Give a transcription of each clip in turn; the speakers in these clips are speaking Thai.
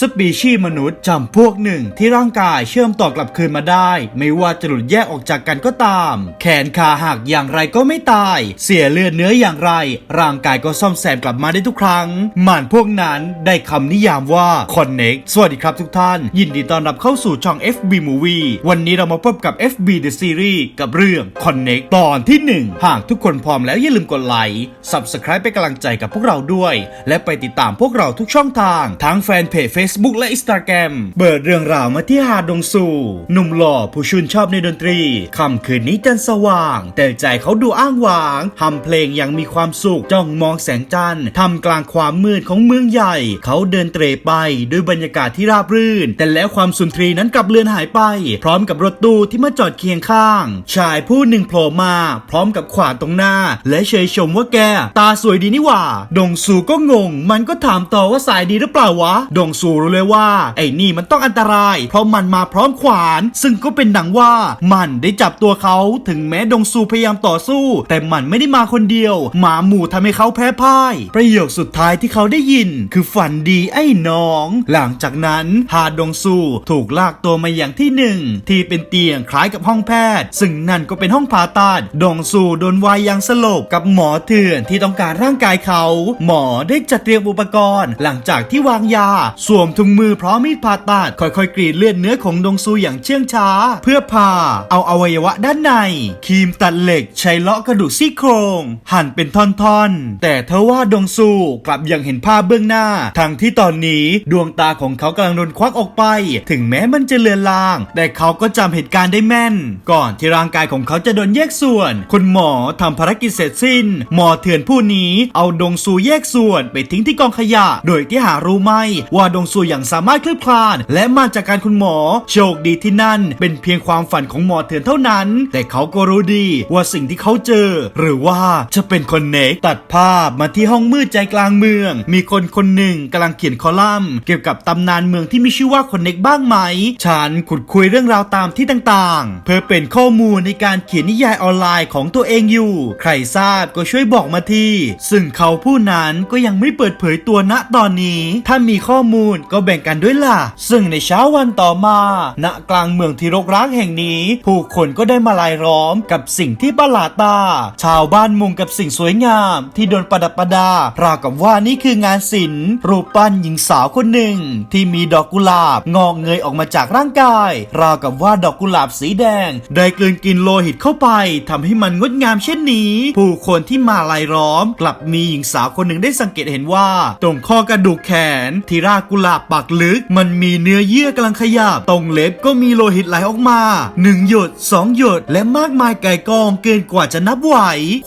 สปีชีมนุษย์จำพวกหนึ่งที่ร่างกายเชื่อมต่อกลับคืนมาได้ ไม่ว่าจะหลุดแยกออกจากกันก็ตาม แขนขาหักอย่างไรก็ไม่ตาย เสียเลือดเนื้ออย่างไร ร่างกายก็ซ่อมแซมกลับมาได้ทุกครั้งมันพวกนั้นได้คำนิยามว่า Connect สวัสดีครับทุกท่าน ยินดีต้อนรับเข้าสู่ช่อง FB Movie วันนี้เรามาพบกับ FB The Series กับเรื่อง Connect ตอนที่ 1 หากทุกคนพร้อมแล้วอย่าลืมกดไลค์ Subscribe เป็นกำลังใจกับพวกเราด้วย และไปติดตามพวกเราทุกช่องทางทั้งแฟนเพจ Facebook และ Instagram เปิดเรื่องราวมาที่หาดดงซูหนุ่มหล่อผู้ชื่นชอบในดนตรีคำคืนนี้จันสว่าง แต่ใจเขาดูอ้างว้างทำเพลงอย่างมีความสุขจ้องมองแสงจันทร์ทำกลางความมืดของเมืองใหญ่ เขาเดินเตร่ไปด้วยบรรยากาศที่ราบรื่น แต่แล้วความสุนทรีนั้นกลับเลือนหายไป พร้อมกับรถตู้ที่มาจอดเคียงข้าง ชายผู้หนึ่งโผล่มา พร้อมกับขวานตรงหน้า และเชยชมว่าแก ตาสวยดีนี่หว่า ดงซูก็งง มันก็ถามต่อว่าสายดีหรือเปล่าวะ ดงูรู้เลยว่า ไอ้นี่มันต้องอันตราย เพราะมันมาพร้อมขวาน ซึ่งก็เป็นดังว่ามันได้จับตัวเขาถึงแม้ดงซูพยายามต่อสู้ แต่มันไม่ได้มาคนเดียว หมาหมู่ทำให้เขาแพ้พ่าย ประโยคสุดท้ายที่เขาได้ยิน คือฝันดีไอ้น้อง หลังจากนั้นฮาดงซูถูกลากตัวมาอย่างที่หนึ่งที่เป็นเตียงคล้ายกับห้องแพทย์ ซึ่งนั่นก็เป็นห้องผ่าตัดดงซูโดนวายยางสลบกับหมอเถื่อนที่ต้องการร่างกายเขา หมอได้จัดเตรียมอุปกรณ์ หลังจากที่วางยาสวมถุงมือพร้อมมีดผ่าตัดค่อยๆ กรีดเลือดเนื้อของดงซูอย่างเชื่องช้า เพื่อผ่าเอาอวัยวะด้านในครีมตัดเหล็กใช้เลาะกระดูกซี่โครง หั่นเป็นท่อนๆ แต่เธอว่าดงซูกลับยังเห็นภาพเบื้องหน้า ทั้งที่ตอนนี้ดวงตาของเขากำลังโดนควักออกไป ถึงแม้มันจะเลือนลาง แต่เขาก็จำเหตุการณ์ได้แม่น ก่อนที่ร่างกายของเขาจะโดนแยกส่วน คุณหมอทำภารกิจเสร็จสิ้น หมอเถื่อนผู้นี้เอาดงซูแยกส่วนไปทิ้งที่กองขยะ โดยที่หารู้ไหมว่าดงซูอย่างสามารถคลืบคลาน และมาจากการคุณหมอ โชคดีที่นั่น เป็นเพียงความฝันของหมอเถื่อนเท่านั้น แต่เขาก็รู้ดีว่าสิ่งที่เขาเจอ หรือว่าจะเป็นคนเนกตัดภาพมาที่ห้องมืดใจกลางเมือง มีคนคนหนึ่งกำลังเขียนคอลัมน์ เกี่ยวกับตำนานเมืองที่มีชื่อว่าคนเนกบ้างไหม ฉันขุดคุยเรื่องราวตามที่ต่างๆ เพื่อเป็นข้อมูลในการเขียนนิยายออนไลน์ของตัวเองอยู่ ใครทราบก็ช่วยบอกมาทีซึ่งเขาผู้นั้นก็ยังไม่เปิดเผยตัวณตอนนี้ ถ้ามีข้อมูลก็แบ่งกันด้วยล่ะ ซึ่งในเช้าวันต่อมาณกลางเมืองที่รกร้างแห่งนี้ ผู้คนก็ได้มาลายล้อมกับสิ่งที่ประหลาดตา ชาวบ้านมุงกับสิ่งสวยงาม ที่โดนประดับประดา ราวกับว่านี่คืองานศิลป์รูปปั้นหญิงสาวคนหนึ่ง ที่มีดอกกุหลาบงอกเงยออกมาจากร่างกาย ราวกับว่าดอกกุหลาบสีแดง ได้กลืนกินโลหิตเข้าไปทำให้มันงดงามเช่นนี้ ผู้คนที่มาลายล้อม กลับมีหญิงสาวคนหนึ่งได้สังเกตเห็นว่า ตรงข้อกระดูกแขนที่รากกุหลาบปักลึก มันมีเนื้อเยื่อกำลังขยับตรงเล็บก็มีโลหิตไหลออกมาหนึ่งหยดสองหยด และมากมายไก่กองเกินกว่าจะนับไหว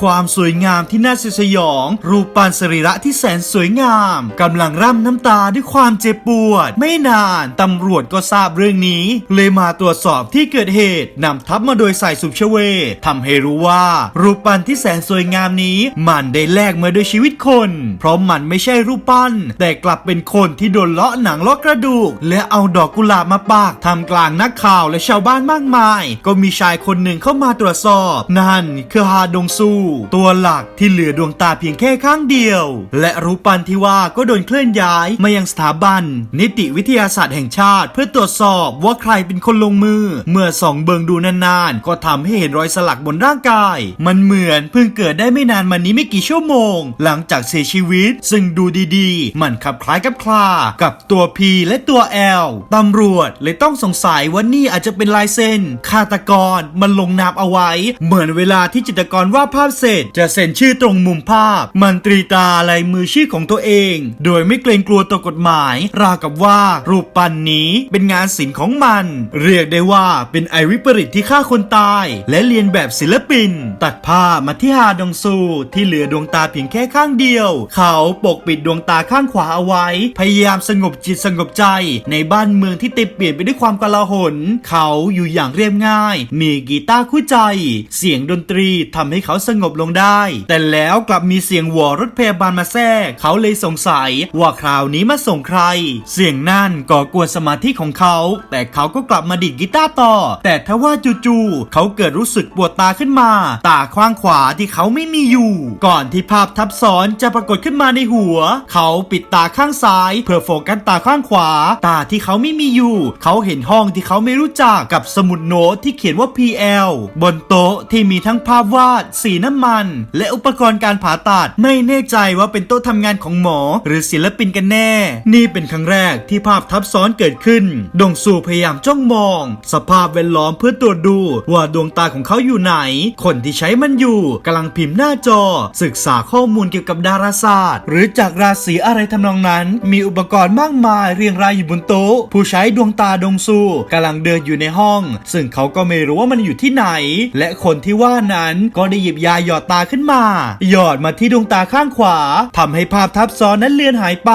ความสวยงามที่น่าสยอง รูปปั้นสรีระที่แสนสวยงามกำลังร่ำน้ำตาด้วยความเจ็บปวด ไม่นานตำรวจก็ทราบเรื่องนี้ เลยมาตรวจสอบที่เกิดเหตุนำทัพมาโดยสายสุบเชเวทำให้รู้ว่า รูปปั้นที่แสนสวยงามนี้ มันได้แลกมาด้วยชีวิตคน เพราะมันไม่ใช่รูปปั้น แต่กลับเป็นคนที่โดนเลาะหนังลาะกระดูก และเอาดอกกุหลาบมาปากทำกลางนักข่าวและชาวบ้านมากมาย ก็มีชายคนหนึ่งเข้ามาตรวจสอบ นั่นคือฮาดงซู ตัวหลักที่เหลือดวงตาเพียงแค่ข้างเดียว และรูปปั้นที่ว่าก็โดนเคลื่อนย้ายมายังสถาบัน นิติวิทยาศาสตร์แห่งชาติ เพื่อตรวจสอบว่าใครเป็นคนลงมือ เมื่อส่องเบิงดูนานๆ ก็ทำให้เห็นรอยสลักบนร่างกาย มันเหมือนเพิ่งเกิดได้ไม่นานมานี้ไม่กี่ชั่วโมง หลังจากเสียชีวิต ซึ่งดูดีๆ มันขับคล้ายกับคลากับตัว P และตัว L ตำรวจเลยต้องสงสัยว่านี่อาจจะเป็นลายเซ็นฆาตกรมันลงนามเอาไว้ เหมือนเวลาที่จิตรกรวาดภาพเสร็จ จะเซ็นชื่อตรงมุมภาพ มันตรีตาลายมือชื่อของตัวเอง โดยไม่เกรงกลัวต่อกฎหมาย ราวกับว่ารูปปั้นนี้เป็นงานศิลป์ของมัน เรียกได้ว่าเป็นไอวิปริตที่ฆ่าคนตาย และเรียนแบบศิลปิน ตัดภาพมาที่ฮาดงซู ที่เหลือดวงตาเพียงแค่ข้างเดียว เขาปกปิดดวงตาข้างขวาเอาไว้ พยายามสงบจิตสงบใจ ในบ้านเมืองที่เต็มเปลี่ยนไปด้วยความกลาหน เขาอยู่อย่างเรียบง่าย มีกีตาร์คู่ใจ เสียงดนตรีทำให้เขาสงบลงได้ แต่แล้วกลับมีเสียงวอรถพยาบาลมาแทรก เขาเลยสงสัยว่าคราวนี้มาส่งใคร เสียงนั่นก่อกวนสมาธิของเขา แต่เขาก็กลับมาดีดกีตาร์ต่อ แต่ทว่าจู่ๆเขาเกิดรู้สึกปวดตาขึ้นมา ตาข้างขวาที่เขาไม่มีอยู่ ก่อนที่ภาพทับซ้อนจะปรากฏขึ้นมาในหัว เขาปิดตาข้างซ้ายเพื่อโฟกัสตาข้างขวา ตาที่เขาไม่มีอยู่ เขาเห็นห้องที่เขาไม่รู้จักกับสมุดโน้ตที่เขียนว่า PL บนโต๊ะที่มีทั้งภาพวาด สีน้ำมัน และอุปกรณ์การผ่าตัด ไม่แน่ใจว่าเป็นโต๊ะทำงานของหมอ หรือศิลปินกันแน่ นี่เป็นครั้งแรกที่ภาพทับซ้อนเกิดขึ้น ดงซูพยายามจ้องมอง สภาพแวดล้อมเพื่อตรวจดูว่าดวงตาของเขาอยู่ไหน คนที่ใช้มันอยู่กำลังพิมพ์หน้าจอ ศึกษาข้อมูลเกี่ยวกับดาราศาสตร์ หรือจากราศีอะไรทำนองนั้น มีอุปกรณ์มากมายเรียงรายอยู่บนโต๊ะ ผู้ใช้ดวงตาดงซูกำลังเดินอยู่ในห้อง ซึ่งเขาก็ไม่รู้ว่ามันอยู่ที่ไหน และคนที่ว่านั้นก็ได้หยิบยาหยอดตาขึ้นมา หยอดมาที่ดวงตาข้างขวาทำให้ภาพทับซ้อนนั้นเลือนหายไป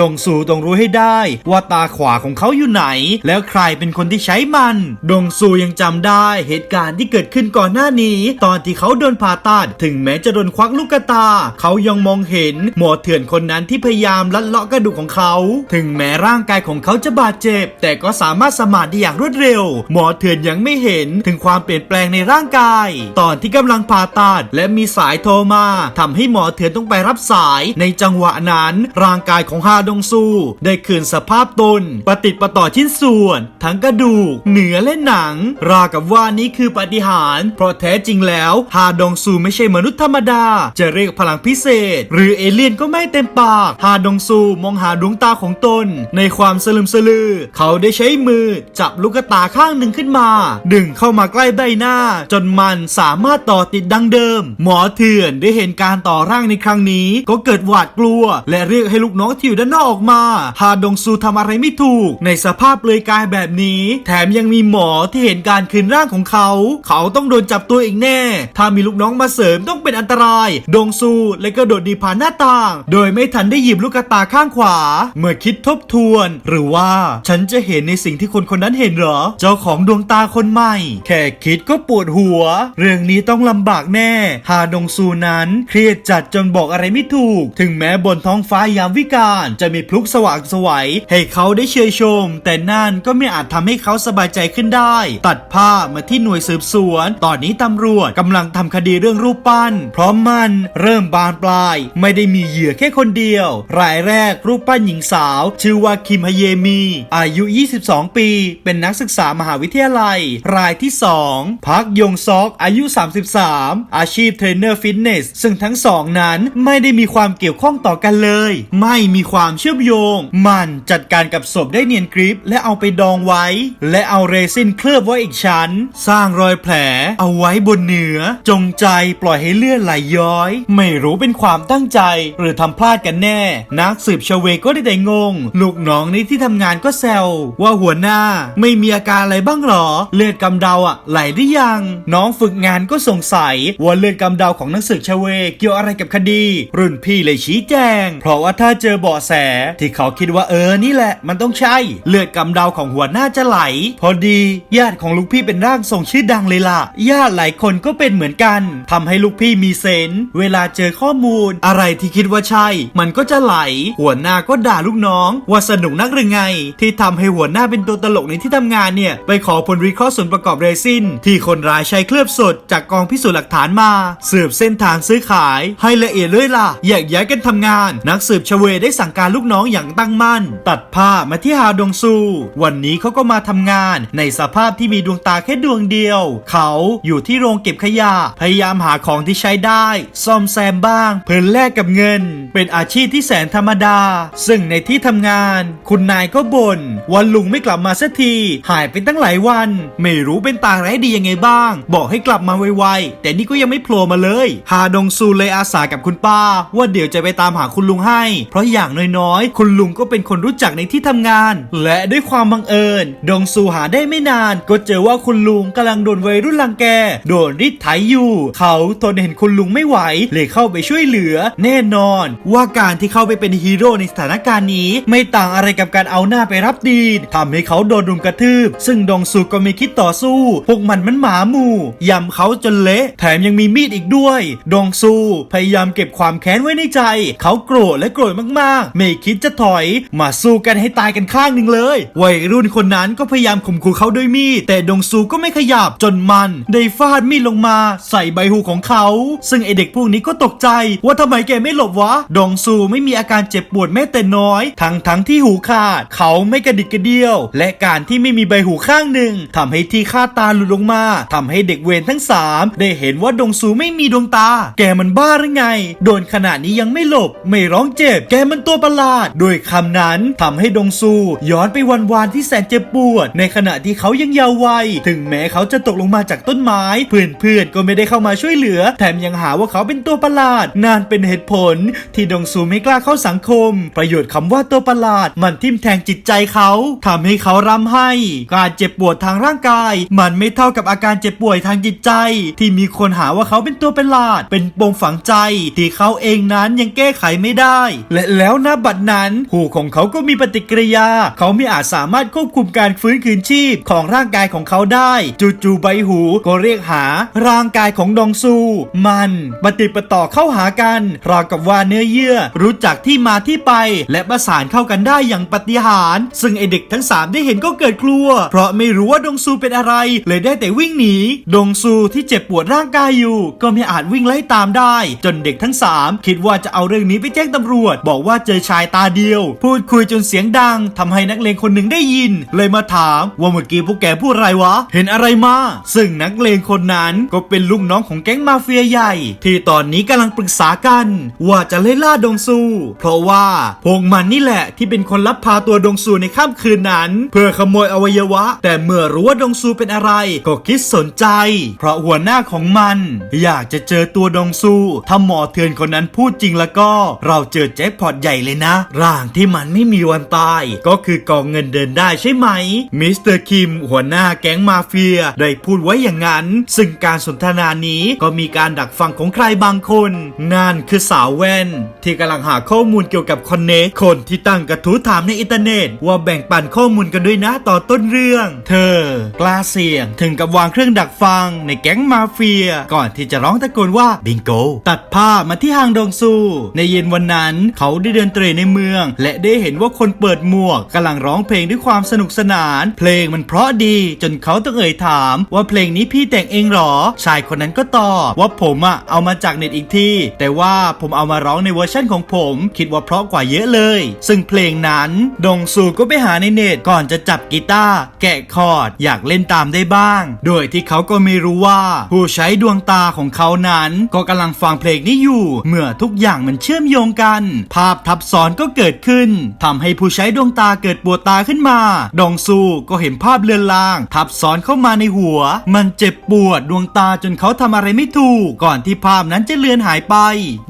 ดงซูต้องรู้ให้ได้ว่าตาขวาของเขาอยู่ไหน แล้วใครเป็นคนที่ใช้มัน ดงซูยังจำได้เหตุการณ์ที่เกิดขึ้นก่อนหน้านี้ ตอนที่เขาโดนผ่าตัดถึงแม้จะโดนควักลูกตา เขายังมองเห็นหมอเถื่อนคนนั้นที่พยายามลัดเลาะกระดูกของเขาถึงแม้ร่างกายของเขาจะบาดเจ็บ แต่ก็สามารถสมานได้อย่างรวดเร็ว หมอเถื่อนยังไม่เห็นถึงความเปลี่ยนแปลงในร่างกาย ตอนที่กำลังผ่าตัดและมีสายโทรมาทำให้หมอเถื่อนต้องไปรับสาย ในจังหวะนั้นร่างกายของฮาดงซู ได้คืนสภาพตนประติดประต่อชิ้นส่วน ทั้งกระดูกเนื้อและหนัง ราวกับว่านี้คือปาฏิหารเพราะแท้จริงแล้วฮาดงซูไม่ใช่มนุษย์ธรรมดา จะเรียกพลังพิเศษ หรือเอเลี่ยนก็ไม่เต็มปากฮาดงซูมองหาดวงตาของตน ในความสลึมสลือ เขาได้ใช้มือจับลูกตาข้างหนึ่งขึ้นมา ดึงเข้ามาใกล้ใบหน้า จนมันสามารถต่อติดดังเดิม หมอเถื่อนได้เห็นการต่อร่างในครั้งนี้ ก็เกิดหวาดกลัว และเรียกให้ลูกน้องที่อยู่ด้านนอกออกมาฮาดงซูทำอะไรไม่ถูก ในสภาพเปลือยกายแบบนี้ แถมยังมีหมอที่เห็นการคืนร่างของเขา เขาต้องโดนจับตัวอีกแน่ ถ้ามีลูกน้องมาเสริมต้องเป็นอันตราย ดงซูและก็โดดดีผ่านหน้าต่าง โดยไม่ทันได้หยิบลูกตาข้างขวา เมื่อคิดทบทวน หรือว่าฉันจะเห็นในสิ่งที่คนคนนั้นเห็นเหรอ เจ้าของดวงตาคนใหม่ แค่คิดก็ปวดหัว เรื่องนี้ต้องลำบากแน่ ฮาดงซูนั้น เครียดจัดจนบอกอะไรไม่ถูก ถึงแม้บนท้องฟ้ายามวิกาลจะมีพลุสว่างสวัย ให้เขาได้เชยชม แต่นั่นก็ไม่อาจทำให้เขาสบายใจขึ้นได้ ตัดผ้ามาที่หน่วยสืบสวน ตอนนี้ตำรวจกำลังทำคดีเรื่องรูปปั้น เพราะมันเริ่มบานปลาย ไม่ได้มีเหยื่อแค่คนเดียว รายแรกรูปปั้นหญิงสาวชื่อว่าคิมฮเยมี อายุ 22 ปี เป็นนักศึกษามหาวิทยาลัย รายที่ 2 พักยงซอกอายุ 33 อาชีพเทรนเนอร์ฟิตเนส ซึ่งทั้งสองนั้นไม่ได้มีความเกี่ยวข้องต่อกันเลย ไม่มีความเชื่อมโยง มันจัดการกับศพได้เนียนกริป และเอาไปดองไว้ และเอาเรซินเคลือบไว้อีกชั้น สร้างรอยแผล เอาไว้บนเนื้อ จงใจปล่อยให้เลือดไหลย้อย ไม่รู้เป็นความตั้งใจ หรือทำพลาดกันแน่ นักสืบชเวก็ได้แต่งงลูกน้องในที่ทำงานก็แซวว่าหัวหน้าไม่มีอาการอะไรบ้างหรอ เลือดกำเดาอะไหลหรือยัง น้องฝึกงานก็สงสัยว่าเลือดกำเดาของนักสืบชเว เกี่ยวอะไรกับคดี รุ่นพี่เลยชี้แจง เพราะว่าถ้าเจอเบาะแสที่เขาคิดว่าเออนี่แหละ มันต้องใช่ เลือดกำเดาของหัวหน้าจะไหล พอดีญาติของลูกพี่เป็นร่างทรงชื่อดังเลยล่ะญาติหลายคนก็เป็นเหมือนกันทำให้ลูกพี่มีเซนเวลาเจอข้อมูล อะไรที่คิดว่าใช่ มันก็จะไหล หัวหน้าก็ด่าลูกน้อง ว่าสนุกนักหรือไง ที่ทำให้หัวหน้าเป็นตัวตลกในที่ทำงานเนี่ย ไปขอผลวิเคราะห์ส่วนประกอบเรซิน ที่คนร้ายใช้เคลือบสดจากกองพิสูจน์หลักฐานมา สืบเส้นทางซื้อขาย ให้ละเอียดเลยล่ะแยกย้ายกันทำงาน นักสืบชเวได้สั่งการลูกน้องอย่างตั้งมั่น ตัดผ้ามาที่ฮาดงซู วันนี้เขาก็มาทำงาน ในสภาพที่มีดวงตาแค่ดวงเดียว เขาอยู่ที่โรงเก็บขยะ พยายามหาของที่ใช้ได้ ซ่อมแซมบ้าง เพื่อแลกกับเงิน เป็นอาชีพที่แสนธรรมดา ซึ่งในที่ทำงาน คุณนายก็บ่นวันลุงไม่กลับมาสักที หายไปตั้งหลายวัน ไม่รู้เป็นตาไร้ดียังไงบ้าง บอกให้กลับมาไวๆ แต่นี่ก็ยังไม่โผล่มาเลยฮาดงซูเลยอาสากับคุณป้า ว่าเดี๋ยวจะไปตามหาคุณลุงให้ เพราะอย่างน้อยๆ คุณลุงก็เป็นคนรู้จักในที่ทำงาน และด้วยความบังเอิญ ดงซูหาได้ไม่นาน ก็เจอว่าคุณลุงกำลังโดนวัยรุ่นรังแก โดนริดไถอยู่ เขาทนเห็นคุณลุงไม่ไหวเลยเข้าไปช่วยเหลือ แน่นอน ว่าการที่เข้าไปเป็นฮีโร่ในสถานการณ์นี้ไม่ต่างอะไรกับการเอาหน้าไปรับดีนทำให้เขาโดนรุมกระทืบ ซึ่งดงซูก็ไม่คิดต่อสู้ พวกมันมันหมาหมู่ยำเขาจนเละแถมยังมีมีดอีกด้วย ดงซูพยายามเก็บความแค้นไว้ในใจ เขาโกรธและโกรธมากๆ ไม่คิดจะถอยมาสู้กันให้ตายกันข้างหนึ่งเลยวัยรุ่นคนนั้นก็พยายามข่มขู่เขาด้วยมีดแต่ดงซูก็ไม่ขยับจนมัน ได้ฟาดมีดลงมาใส่ใบหูของเขา ซึ่งไอเด็กพวกนี้ก็ตกใจ ว่าทำไมแกไม่หลบวะ ดงซูไม่มีอาการเจ็บปวดแม้แต่น้อยทั้งทั้งที่หูขาด เขาไม่กระดิกกระเดียว และการที่ไม่มีใบหูข้างหนึ่งทำให้ที่คาดตาหลุดลงมาทำให้เด็กเวรทั้งสามได้เห็นว่าดงซูไม่มีดวงตา แกมันบ้าหรือไง โดนขนาดนี้ยังไม่หลบ ไม่ร้องเจ็บ แกมันตัวประหลาด โดยคำนั้นทำให้ดงซู ย้อนไปวันวานที่แสนเจ็บปวด ในขณะที่เขายังเยาว์วัย ถึงแม้เขาจะตกลงมาจากต้นไม้ เพื่อนๆก็ไม่ได้เข้ามาช่วยเหลือ แถมยังหาว่าเขาเป็นตัวประหลาด นานเป็นเหตุผล ที่ดงซูไม่กล้าเข้าสังคม ประโยชน์คำว่าตัวประหลาด มันทิ่มแทงจิตใจเขาทำให้เขาร่ำไห้ การเจ็บปวดทางร่างกาย มันไม่เท่ากับอาการเจ็บป่วยทางจิตใจ ที่มีคนหาว่าเขาเป็นตัวประหลาด เป็นปมฝังใจ ที่เขาเองนั้นยังแก้ไขไม่ได้ และแล้วณบัดนั้นหูของเขาก็มีปฏิกิริยา เขาไม่อาจสามารถควบคุมการฟื้นคืนชีพของร่างกายของเขาได้จู่ๆใบหูก็เรียกหาร่างกายของดองซู มันปฏิปต่อเข้าหากันราวกับว่าเนื้อเยื่อรู้จักที่มาที่ไปและประสานเข้ากันได้อย่างปฏิหาร ซึ่งไอเด็กทั้งสามได้เห็นก็เกิดกลัว เพราะไม่รู้ว่าดงซูเป็นอะไร เลยได้แต่วิ่งหนี ดงซูที่เจ็บปวดร่างกายอยู่ ก็ไม่อาจวิ่งไล่ตามได้ จนเด็กทั้งสามคิดว่าจะเอาเรื่องนี้ไปแจ้งตำรวจ บอกว่าเจอชายตาเดียว พูดคุยจนเสียงดังทำให้นักเลงคนหนึ่งได้ยิน เลยมาถาม ว่าเมื่อกี้พวกแกพูดอะไรวะ เห็นอะไรมา ซึ่งนักเลงคนนั้นก็เป็นลูกน้องของแก๊งมาเฟียใหญ่ ที่ตอนนี้กำลังปรึกษากัน ว่าจะไล่ล่าดงซู เพราะว่าพวกมันนี่แหละที่เป็นคนลับพาตัวดงซูในค่ำคืนนั้น เพื่อขโมยอวัยวะ แต่เมื่อรู้ว่าดงซูเป็นอะไร ก็คิดสนใจ เพราะหัวหน้าของมัน อยากจะเจอตัวดงซูถ้าหมอเถื่อนคนนั้นพูดจริงแล้วก็ เราเจอแจ็คพอตใหญ่เลยนะ ร่างที่มันไม่มีวันตาย ก็คือกองเงินเดินได้ใช่ไหมมิสเตอร์คิมหัวหน้าแก๊งมาเฟีย ได้พูดไว้อย่างนั้น ซึ่งการสนทนานี้ก็มีการดักฟังของใครบางคน นั่นคือสาวแว่น ที่กำลังหาข้อมูลเกี่ยวกับคอนเนคคนที่ตั้งกระทู้ถามในอินเทอร์เน็ตว่าแบ่งปันข้อมูลกันด้วยนะต่อต้นเรื่อง เธอกล้าเสี่ยงถึงกับวางเครื่องดักฟังในแก๊งมาเฟีย ก่อนที่จะร้องตะโกนว่าบิงโก ตัดภาพมาที่ฮางดงซู ในเย็นวันนั้นเขาได้เดินเตร่ในเมือง และได้เห็นว่าคนเปิดหมวกกำลังร้องเพลงด้วยความสนุกสนาน เพลงมันเพราะดีจนเขาต้องเอ่ยถามว่าเพลงนี้พี่แต่งเองหรอ ชายคนนั้นก็ตอบว่าผมอะเอามาจากเน็ตอีกที่ แต่ว่าผมเอามาร้องในเวอร์ชั่นของผม คิดว่าเพราะกว่าเยอะเลยซึ่งเพลงนั้น ดงซูก็ไปหาในเน็ตก่อนจะจับกีตาร์แกะคอร์ดอยากเล่นตามได้บ้าง โดยที่เขาก็ไม่รู้ว่า ผู้ใช้ดวงตาของเขานั้น ก็กำลังฟังเพลงนี้อยู่ เมื่อทุกอย่างมันเชื่อมโยงกัน ภาพทับซ้อนก็เกิดขึ้นทำให้ผู้ใช้ดวงตาเกิดปวดตาขึ้นมา ดองซูก็เห็นภาพเลือนลาง ทับซ้อนเข้ามาในหัว มันเจ็บปวดดวงตาจนเขาทำอะไรไม่ถูก ก่อนที่ภาพนั้นจะเลือนหายไป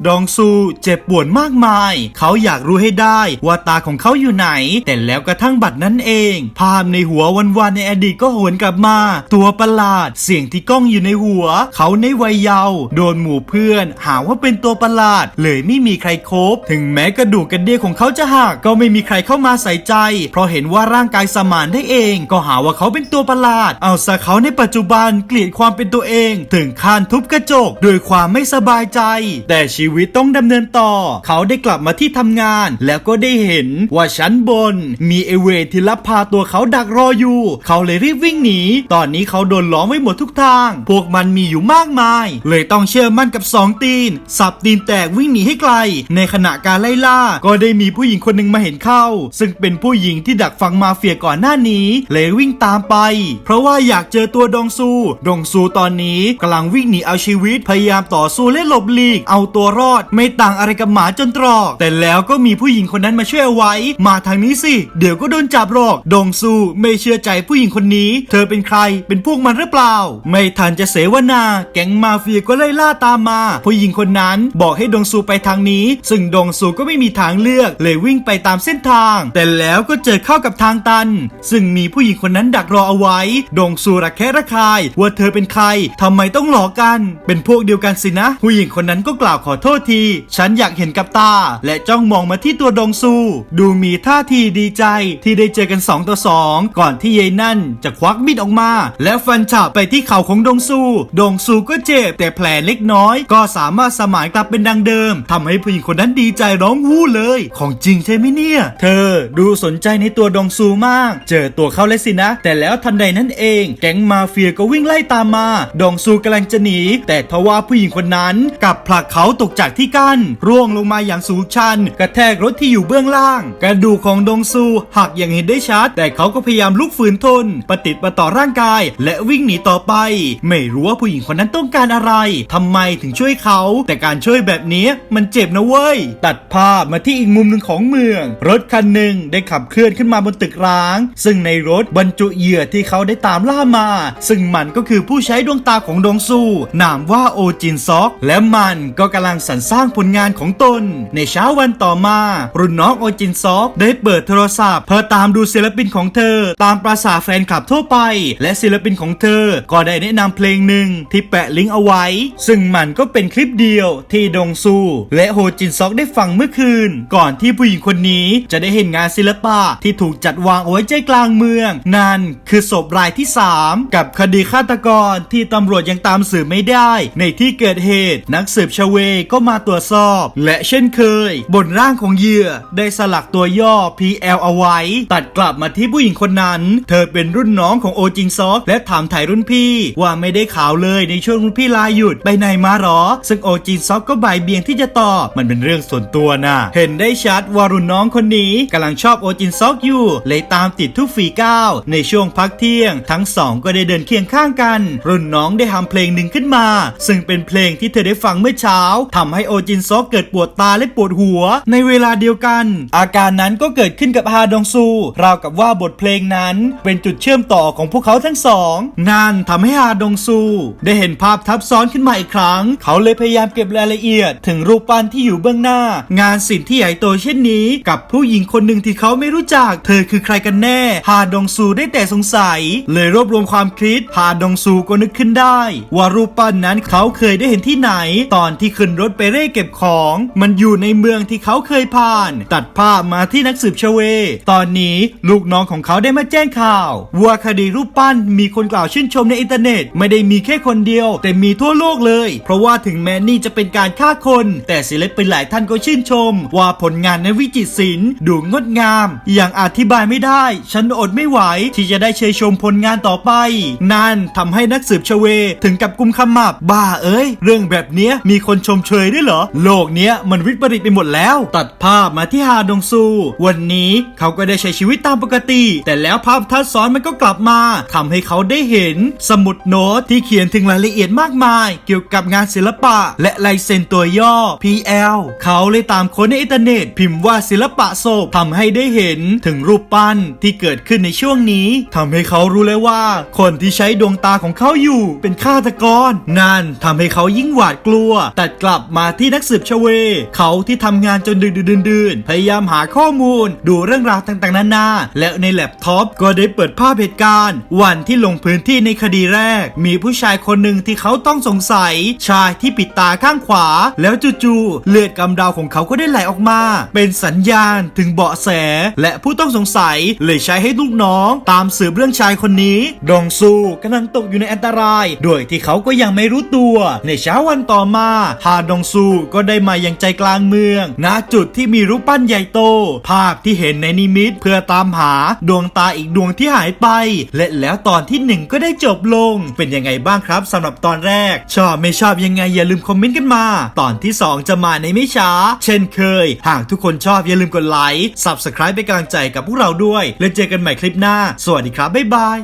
ดองซูเจ็บปวดมากมาย เขาอยากรู้ให้ได้ว่าตาของเขาอยู่ไหน แต่แล้วกระทั่งบัดนั้นเอง ภาพในหัววันๆในอดีตก็หวนกลับมา ตัวประหลาด เสียงที่ก้องอยู่ในหัว เขาในวัยเยาว์โดนหมู่เพื่อน หาว่าเป็นตัวประหลาด เลยไม่มีใครคบ ถึงแม้กระดูกกระเดียของเขาจะหักก็ไม่มีใครเข้ามาใส่ใจ เพราะเห็นว่าร่างกายสมานได้เอง ก็หาว่าเขาเป็นตัวประหลาด เอาซะเขาในปัจจุบันเกลียดความเป็นตัวเอง ถึงขั้นทุบกระจกโดยความไม่สบายใจ แต่ชีวิตต้องดำเนินต่อ เขาได้กลับมาที่ทำงาน แล้วก็ได้เห็นว่าชั้นบน มีเอเวทที่ลับพาตัวเขาดักรออยู่ เขาเลยรีบวิ่งหนี ตอนนี้เขาโดนล้อมไว้หมดทุกทาง พวกมันมีอยู่มากมาย เลยต้องเชื่อมั่นกับสองตีน สับตีนแตกวิ่งหนีให้ไกล ในขณะการไล่ล่า ก็ได้มีผู้หญิงคนหนึ่งมาเห็นเข้า ซึ่งเป็นผู้หญิงที่ดักฟังมาเฟียก่อนหน้านี้ เลยวิ่งตามไป เพราะว่าอยากเจอตัวดองซู ดองซูตอนนี้กำลังวิ่งหนีเอาชีวิต พยายามต่อสู้และหลบหลีก เอาตัวรอด ไม่ต่างอะไรกับหมาจนตรอก แต่แล้วก็มีผู้หญิงคนนั้นมาช่วยเอาไว้ มาทางนี้สิ เดี๋ยวก็โดนจับหรอกดงซูไม่เชื่อใจผู้หญิงคนนี้ เธอเป็นใครเป็นพวกมันหรือเปล่า ไม่ทันจะเสวนา แก๊งมาเฟียก็ไล่ล่าตามมา ผู้หญิงคนนั้นบอกให้ดงซูไปทางนี้ ซึ่งดงซูก็ไม่มีทางเลือก เลยวิ่งไปตามเส้นทาง แต่แล้วก็เจอเข้ากับทางตัน ซึ่งมีผู้หญิงคนนั้นดักรอเอาไว้ ดงซูระแคะระคาย ว่าเธอเป็นใครทำไมต้องหลอกกัน เป็นพวกเดียวกันสินะ ผู้หญิงคนนั้นก็กล่าวขอโทษที ฉันอยากเห็นกับตา และจ้องมองมาที่ตัวดงซูดูมีท่าทีดีใจที่ได้เจอกันสองต่อสองก่อนที่เยนั่นจะควักมีดออกมา และฟันฉับไปที่เข่าของดงซู ดงซูก็เจ็บ แต่แผลเล็กน้อย ก็สามารถสมานกลับเป็นดังเดิมทำให้ผู้หญิงคนนั้นดีใจร้องวู้เลย ของจริงใช่ไหมเนี่ย เธอดูสนใจในตัวดงซูมาก เจอตัวเขาเลยสินะ แต่แล้วทันใดนั้นเอง แก๊งมาเฟียก็วิ่งไล่ตามมา ดงซูกำลังจะหนี แต่ทว่าผู้หญิงคนนั้นกลับผลักเขาตกจากที่กั้นร่วงลงมาอย่างสูงชัน กระแทกรถที่อยู่อยู่เบื้องล่าง กระดูกของดงซูหักอย่างเห็นได้ชัด แต่เขาก็พยายามลุกฝืนทนปฏิดประต่อร่างกาย และวิ่งหนีต่อไป ไม่รู้ว่าผู้หญิงคนนั้นต้องการอะไรทำไมถึงช่วยเขา แต่การช่วยแบบนี้มันเจ็บนะเว้ย ตัดภาพมาที่อีกมุมหนึ่งของเมือง รถคันหนึ่งได้ขับเคลื่อนขึ้นมาบนตึกร้าง ซึ่งในรถบรรจุเหยื่อที่เขาได้ตามล่ามา ซึ่งมันก็คือผู้ใช้ดวงตาของดงซูนามว่าโอจินซอก และมันก็กำลังสรรสร้างผลงานของตน ในเช้าวันต่อมา รุ่นน้องโอจินซอกได้เปิดโทรศัพท์เพื่อตามดูศิลปินของเธอ ตามประสาแฟนคลับทั่วไป และศิลปินของเธอ ก็ได้แนะนำเพลงหนึ่งที่แปะลิงก์เอาไว้ ซึ่งมันก็เป็นคลิปเดียวที่ดงซู และโฮจินซอกได้ฟังเมื่อคืน ก่อนที่ผู้หญิงคนนี้จะได้เห็นงานศิลปะที่ถูกจัดวางเอาไว้ใจกลางเมือง นั่นคือศพรายที่ 3 กับคดีฆาตกรที่ตำรวจยังตามสืบไม่ได้ ในที่เกิดเหตุ นักสืบชเวก็มาตรวจสอบ และเช่นเคย บนร่างของเหยื่อได้สลักตัวย่อ PL เอาไว้ ตัดกลับมาที่ผู้หญิงคนนั้น เธอเป็นรุ่นน้องของโอจิงซอกและถามถ่ายรุ่นพี่ ว่าไม่ได้ข่าวเลยในช่วงรุ่นพี่ลาหยุดไปไหนมาหรอ ซึ่งโอจิงซอกก็บ่ายเบียงที่จะตอบมันเป็นเรื่องส่วนตัวนะเห็นได้ชัดว่ารุ่นน้องคนนี้กำลังชอบโอจินซอกอยู่เลยตามติดทุกฝีก้าวในช่วงพักเที่ยง ทั้งสองก็ได้เดินเคียงข้างกัน รุ่นน้องได้ทำเพลงหนึ่งขึ้นมา ซึ่งเป็นเพลงที่เธอได้ฟังเมื่อเช้าทำให้โอจินซอกเกิดปวดตาและปวดหัว ในเวลาเดียวกันอาการนั้นก็เกิดขึ้นกับฮาดงซู ราวกับว่าบทเพลงนั้นเป็นจุดเชื่อมต่อของพวกเขาทั้งสองนั่นทำให้ฮาดงซู ได้เห็นภาพทับซ้อนขึ้นมาอีกครั้ง เขาเลยพยายามเก็บรายละเอียด ถึงรูปปั้นที่อยู่เบื้องหน้า งานศิลป์ที่ใหญ่โตเช่นนี้ กับผู้หญิงคนหนึ่งที่เขาไม่รู้จัก เธอคือใครกันแน่ฮาดงซูได้แต่สงสัย เลยรวบรวมความคิดฮาดงซูก็นึกขึ้นได้ ว่ารูปปั้นนั้นเขาเคยได้เห็นที่ไหน ตอนที่ขึ้นรถไปเร่เก็บของ มันอยู่ในเมืองที่เขาเคยผ่านตัดภาพมาที่นักสืบชเว ตอนนี้ลูกน้องของเขาได้มาแจ้งข่าว ว่าคดีรูปปั้นมีคนกล่าวชื่นชมในอินเทอร์เน็ต ไม่ได้มีแค่คนเดียว แต่มีทั่วโลกเลย เพราะว่าถึงแม้นี่จะเป็นการฆ่าคน แต่ศิลปินหลายท่านก็ชื่นชม ว่าผลงานในวิจิตรศิลป์ดูงดงาม อย่างอธิบายไม่ได้ ฉันอดไม่ไหวที่จะได้เชยชมผลงานต่อไป นั่นทำให้นักสืบชเว ถึงกับกุมขมับบ้าเอ้ย เรื่องแบบนี้มีคนชมเชยด้วยเหรอ โลกเนี้ยมันวิปริตไปหมดแล้ว ตัดภาพมาที่ฮาดงซู วันนี้เขาก็ได้ใช้ชีวิตตามปกติ แต่แล้วภาพทัดซ้อนมันก็กลับมาทำให้เขาได้เห็นสมุดโน้ตที่เขียนถึงรายละเอียดมากมาย เกี่ยวกับงานศิลปะ และลายเซ็นตัวย่อ PL เขาเลยตามค้นในอินเทอร์เน็ต พิมพ์ว่าศิลปะโศกทำให้ได้เห็นถึงรูปปั้นที่เกิดขึ้นในช่วงนี้ทำให้เขารู้เลยว่า คนที่ใช้ดวงตาของเขาอยู่เป็นฆาตกร นั่นทำให้เขายิ่งหวาดกลัว แตัดกลับมาที่นักสืบชเว เขาที่ทำงานจนดึกดื่นๆพยายามหาข้อมูล ดูเรื่องราวต่างๆนานา และในแล็ปท็อปก็ได้เปิดภาพเหตุการณ์ วันที่ลงพื้นที่ในคดีแรก มีผู้ชายคนหนึ่งที่เขาต้องสงสัย ชายที่ปิดตาข้างขวา แล้วจู่ๆเลือดกำเดาของเขาก็ได้ไหลออกมา เป็นสัญญาณถึงเบาะแส และผู้ต้องสงสัยเลยใช้ให้ลูกน้อง ตามสืบเรื่องชายคนนี้ ดองซูกำลังตกอยู่ในอันตราย โดยที่เขาก็ยังไม่รู้ตัว ในเช้าวันต่อมาฮาดองซูก็ได้มาอยังใจกลางเมืองณจุดที่มีรูปปั้นใหญ่โต ภาพที่เห็นในนิมิตเพื่อตามหาดวงตาอีกดวงที่หายไป และแล้วตอนที่หนึ่งก็ได้จบลง เป็นยังไงบ้างครับสำหรับตอนแรก ชอบไม่ชอบยังไงอย่าลืมคอมเมนต์กันมา ตอนที่ 2 จะมาในไม่ช้า เช่นเคย หากทุกคนชอบอย่าลืมกดไลค์ Subscribe เป็นกำลังใจกับพวกเราด้วย แล้วเจอกันใหม่คลิปหน้า สวัสดีครับ บ๊ายบาย